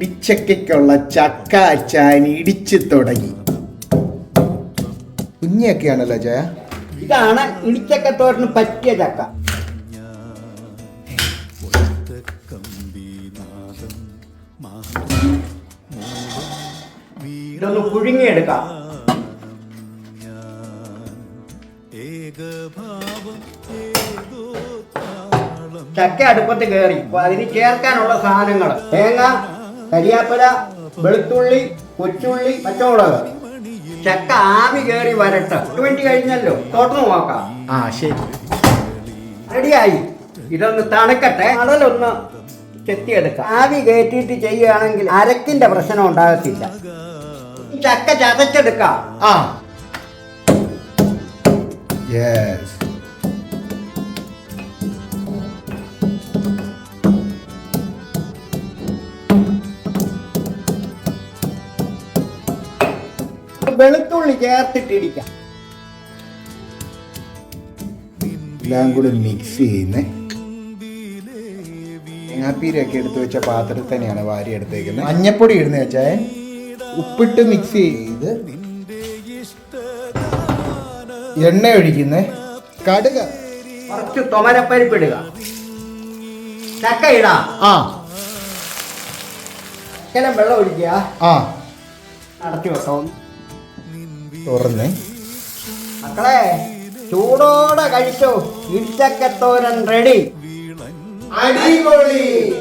ഇടിച്ചക്കയ്ക്കുള്ള ചക്ക അച്ചാൻ ഇടിച്ചു തുടങ്ങി. കുഞ്ഞിയൊക്കെയാണല്ലോ ജയ? ഇതാണ് ഇടിച്ചക്കത്തോരന് പറ്റിയ ചക്ക. ചക്ക അടുപ്പത്ത് കയറി അതിന് ചേർക്കാനുള്ള സാധനങ്ങൾ തേങ്ങ കരിയാപ്പല വെളുത്തുള്ളി കൊച്ചുള്ളി പച്ചമുളക്. ചക്ക ആവി കയറി വരട്ടെ. മിനിറ്റ് കഴിഞ്ഞല്ലോ. തുറന്നു നോക്കാം. ആ ശരി. റെഡിയായി. ഇതൊന്ന് തണുക്കട്ടെ. കടലൊന്ന് ചെത്തിയെടുക്കാം. ആവി കയറ്റിയിട്ട് ചെയ്യുകയാണെങ്കിൽ അരക്കിന്റെ പ്രശ്നം ഉണ്ടാകത്തില്ല. ചക്ക ചതച്ചെടുക്കാം. ആ. യെസ് വെളുത്തുള്ളി ചേർത്തിട്ടിരിക്കാം എല്ലാം കൂടി മിക്സ് ചെയ്യുന്നേ. തേങ്ങാപ്പീരൊക്കെ എടുത്ത് വെച്ച പാത്രത്തിൽ തന്നെയാണ് വാരി എടുത്തേക്കുന്നത്. മഞ്ഞപ്പൊടി ഇടുന്ന വെച്ചാൽ ഉപ്പിട്ട് മിക്സ് ചെയ്ത് എണ്ണ ഒഴിക്കുന്നേ. കടുക. കുറച്ച് തുമരപ്പരിപ്പിടുക ചക്ക ഇടാ. ആ. ഇങ്ങനെ വെള്ളം ഒഴിക്കുക. ആ. അടച്ചു വെക്കാം. തുറന്നേ. മക്കളെ ചൂടോടെ കഴിച്ചോ. ഇടിച്ചക്കത്തോരൻ റെഡി. അടിപൊളി.